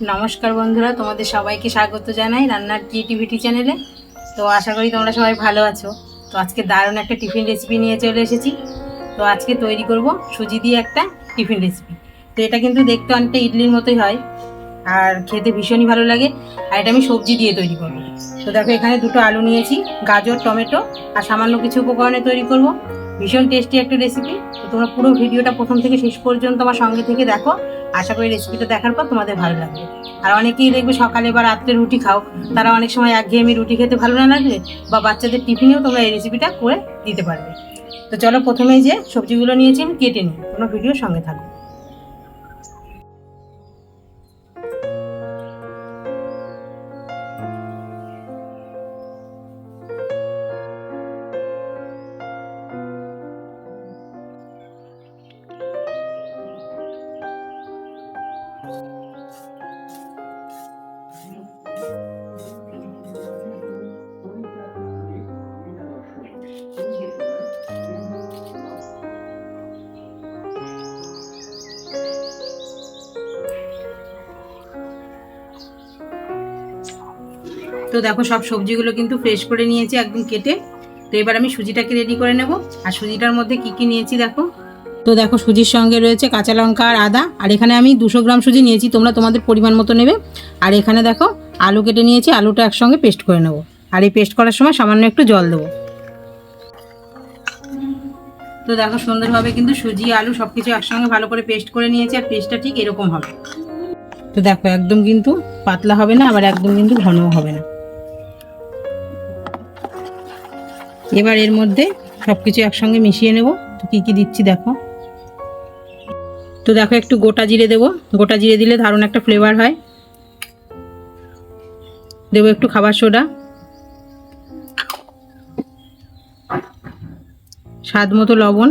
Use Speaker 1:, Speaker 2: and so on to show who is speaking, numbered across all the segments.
Speaker 1: নমস্কার বন্ধুরা, তোমাদের সবাইকে স্বাগত জানাই রান্নার ক্রিয়েটিভিটি চ্যানেলে তো আশা করি তোমরা সবাই ভালো আছো। তো আজকে দারুণ একটা টিফিন রেসিপি নিয়ে চলে এসেছি। তো আজকে তৈরি করব সুজি দিয়ে একটা টিফিন রেসিপি তো এটা কিন্তু দেখতে অনেকটা ইডলির মতোই হয়, আর খেতে ভীষণই ভালো লাগে। আর এটা আমি সবজি দিয়ে তৈরি করব। তো দেখো, এখানে দুটো আলু নিয়েছি, গাজর, টমেটো, আর সামান্য কিছু উপকরণে তৈরি করব। ভীষণ টেস্টি একটা রেসিপি তো তোমরা পুরো ভিডিওটা প্রথম থেকে শেষ পর্যন্ত আমার সঙ্গে থেকে দেখো। আশা করি রেসিপিটা দেখার পর তোমাদের ভালো লাগবে। আর অনেকেই দেখবে সকালে বা রাত্রে রুটি খাও, তারা অনেক সময় একঘেয়েমি রুটি খেতে ভালো না লাগলে বা বাচ্চাদের টিফিনেও তোমরা এই রেসিপিটা করে দিতে পারবে। তো চলো প্রথমেই যে সবজিগুলো নিয়েছি আমি কেটে নিই, কোনো ভিডিও সঙ্গে থাকো। তো দেখো, সব সবজিগুলো কিন্তু ফ্রেশ করে নিয়েছি একদম কেটে। তো এবার আমি সুজিটাকে রেডি করে নেব। আর সুজিটার মধ্যে কি কি নিয়েছি দেখো? তো দেখো, সুজির সঙ্গে রয়েছে কাঁচা লঙ্কা আর আদা। আর এখানে আমি দুশো গ্রাম সুজি নিয়েছি, তোমরা তোমাদের পরিমাণ মতো নেবে। আর এখানে দেখো আলু কেটে নিয়েছি, আলুটা একসঙ্গে পেস্ট করে নেব। আর এই পেস্ট করার সময় সামান্য একটু জল দেবো। তো দেখো সুন্দরভাবে কিন্তু সুজি, আলু সব কিছু একসঙ্গে ভালো করে পেস্ট করে নিয়েছি, আর পেস্টটা ঠিক এরকম হবে। তো দেখো একদম কিন্তু পাতলা হবে না, আবার একদম কিন্তু ঘনও হবে না। এবার এর মধ্যে সব কিছু একসঙ্গে মিশিয়ে নেব। তো কী কী দিচ্ছি দেখো। তো দেখো একটু গোটা জিরে দেবো। গোটা জিরে দিলে দারুণ একটা ফ্লেভার হয়। দেবো একটু খাবার সোডা। স্বাদ মতো লবণ।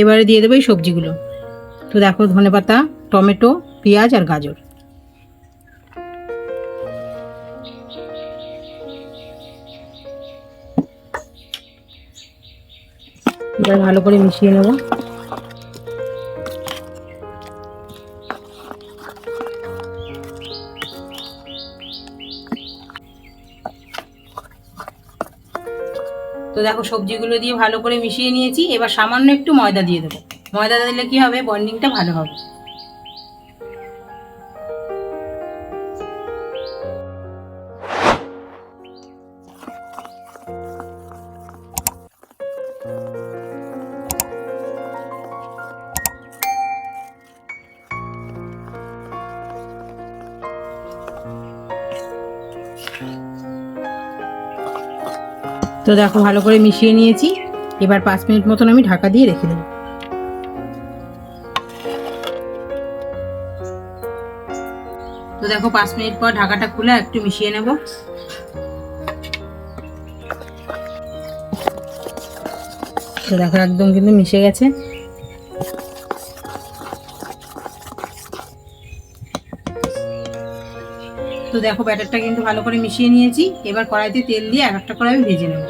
Speaker 1: এবারে দিয়ে দেবো এই সবজিগুলো। তো দেখো ধনেপাতা টমেটো, পেঁয়াজ আর গাজর। এবার ভালো করে মিশিয়ে নেব। তো দেখো সবজিগুলো দিয়ে ভালো করে মিশিয়ে নিয়েছি। এবার সামান্য একটু ময়দা দিয়ে দেবো। ময়দা দিলে কি হবে? বন্ডিংটা ভালো হবে। তো দেখো, ভালো করে মিশিয়ে নিয়েছি। এবার পাঁচ মিনিট মতন আমি ঢাকা দিয়ে রেখে দেবো। তো দেখো, পাঁচ মিনিট পর ঢাকাটা খুলে একটু মিশিয়ে নেব। তো দেখো, একদম কিন্তু মিশে গেছে। দেখো ব্যাটারটা কিন্তু ভালো করে মিশিয়ে নিয়েছি। এবার কড়াইতে তেল দিয়ে এক একটা কড়াই আমি ভেজে নেব।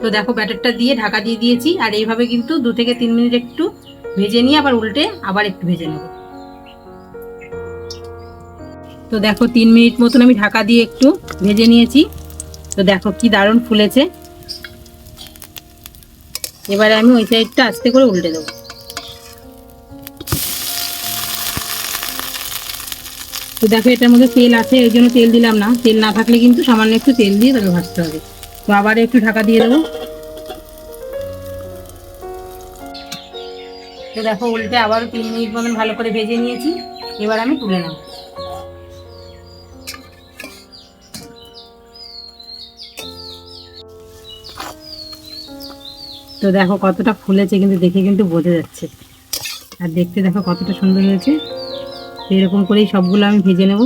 Speaker 1: তো দেখো ব্যাটারটা দিয়ে ঢাকা দিয়ে দিয়েছি, আর এইভাবে কিন্তু দু থেকে তিন মিনিট একটু ভেজে নিয়ে আবার উল্টে আবার একটু ভেজে নেব। তো দেখো তিন মিনিট মতন আমি ঢাকা দিয়ে একটু ভেজে নিয়েছি, তো দেখো কি দারুণ ফুলেছে। এবারে আমি ওই সাইডটা আস্তে করে উল্টে দেবো। তো দেখো এটার মধ্যে তেল আছে ওই জন্য তেল দিলাম না, তেল না থাকলে কিন্তু সামান্য একটু তেল দিয়ে তাকে ভাজতে হবে। তো আবার একটু ঢাকা দিয়ে দেবো। তো দেখো, উল্টে আবারও তিন মিনিট মতন ভালো করে ভেজে নিয়েছি। এবার আমি তুলে নেব। তো দেখো, কতটা ফুলেছে, কিন্তু দেখে কিন্তু বোঝা যাচ্ছে। আর দেখতে দেখো কতটা সুন্দর হয়েছে। এরকম করেই সবগুলো আমি ভেজে নেব।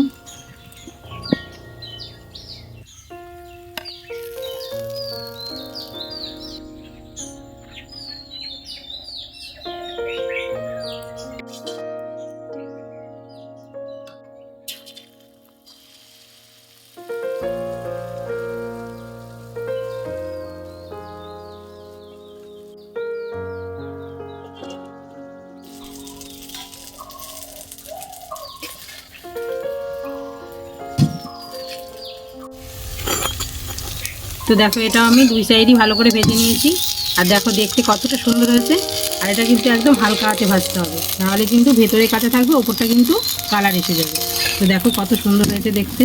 Speaker 1: তো দেখো এটা আমি দুই সাইডই ভালো করে ভেজে নিয়েছি। আর দেখো, দেখতে কতটা সুন্দর হয়েছে। আর এটা কিন্তু একদম হালকা হাতে ভাজতে হবে। নাহলে কিন্তু ভেতরে কাঁচা থাকবে, ওপরটা কিন্তু কালার এসে যাবে। তো দেখো, কত সুন্দর হয়েছে দেখতে।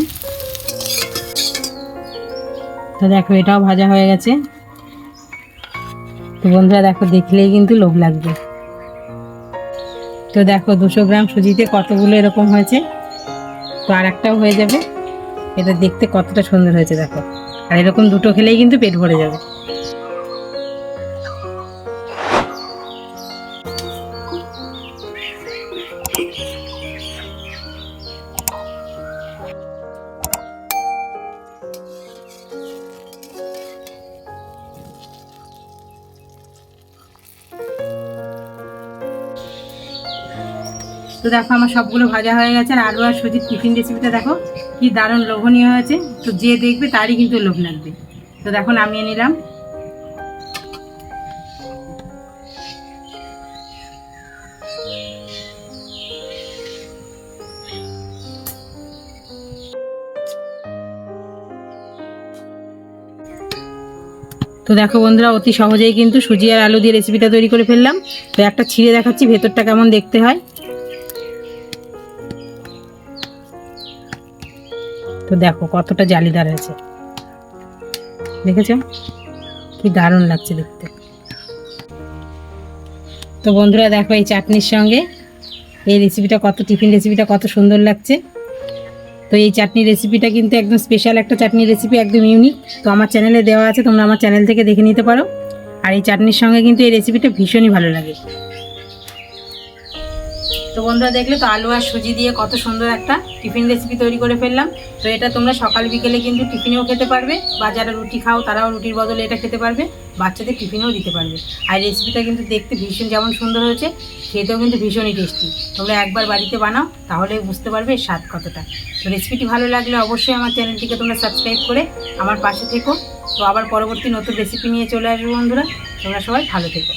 Speaker 1: তো দেখো, এটাও ভাজা হয়ে গেছে। তো বন্ধুরা, দেখো, দেখলেই কিন্তু লোভ লাগবে। তো দেখো, দুশো গ্রাম সুজিতে কতগুলো এরকম হয়েছে। তো আর একটাও হয়ে যাবে। এটা দেখতে কতটা সুন্দর হয়েছে, দেখো। আর এরকম দুটো খেলেই কিন্তু পেট ভরে যাবে। তো দেখো আমার সবগুলো ভাজা হয়ে গেছে, আর আলু আর সুজির টিফিন রেসিপিটা দেখো। কি দারুণ লোভনীয় হয়েছে। তো যে দেখবে তারই কিন্তু লোভ লাগবে। তো দেখো নামিয়ে নিলাম। তো দেখো বন্ধুরা, অতি সহজেই কিন্তু সুজি আর আলু দিয়ে রেসিপিটা তৈরি করে ফেললাম। তো একটা ছিঁড়ে দেখাচ্ছি, ভেতরটা কেমন দেখতে হয়। তো দেখো কতটা জালিদার আছে দেখেছ? কি দারুণ লাগছে দেখতে। তো বন্ধুরা দেখো এই চাটনির সঙ্গে, এই রেসিপিটা কত টিফিন রেসিপিটা কত সুন্দর লাগছে। তো এই চাটনি রেসিপিটা কিন্তু একদম স্পেশাল একটা চাটনি রেসিপি একদম ইউনিক তো আমার চ্যানেলে দেওয়া আছে, তোমরা আমার চ্যানেল থেকে দেখে নিতে পারো। আর এই চাটনির সঙ্গে কিন্তু এই রেসিপিটা ভীষণই ভালো লাগে। তো বন্ধুরা দেখলে তো আলু আর সুজি দিয়ে কত সুন্দর একটা টিফিন রেসিপি তৈরি করে ফেললাম। তো এটা তোমরা সকাল বিকেলে কিন্তু টিফিনেও খেতে পারবে বা যারা রুটি খাও তারাও রুটির বদলে এটা খেতে পারবে, বাচ্চাদের টিফিনেও দিতে পারবে। আর রেসিপিটা কিন্তু দেখতে ভীষণ যেমন সুন্দর হয়েছে, খেতেও কিন্তু ভীষণই টেস্টি তোমরা একবার বাড়িতে বানাও, তাহলে বুঝতে পারবে স্বাদ কতটা। তো রেসিপিটি ভালো লাগলে অবশ্যই আমার চ্যানেলটিকে তোমরা সাবস্ক্রাইব করে আমার পাশে থেকো। তো আবার পরবর্তী নতুন রেসিপি নিয়ে চলে আসব বন্ধুরা। তোমরা সবাই ভালো থেকো।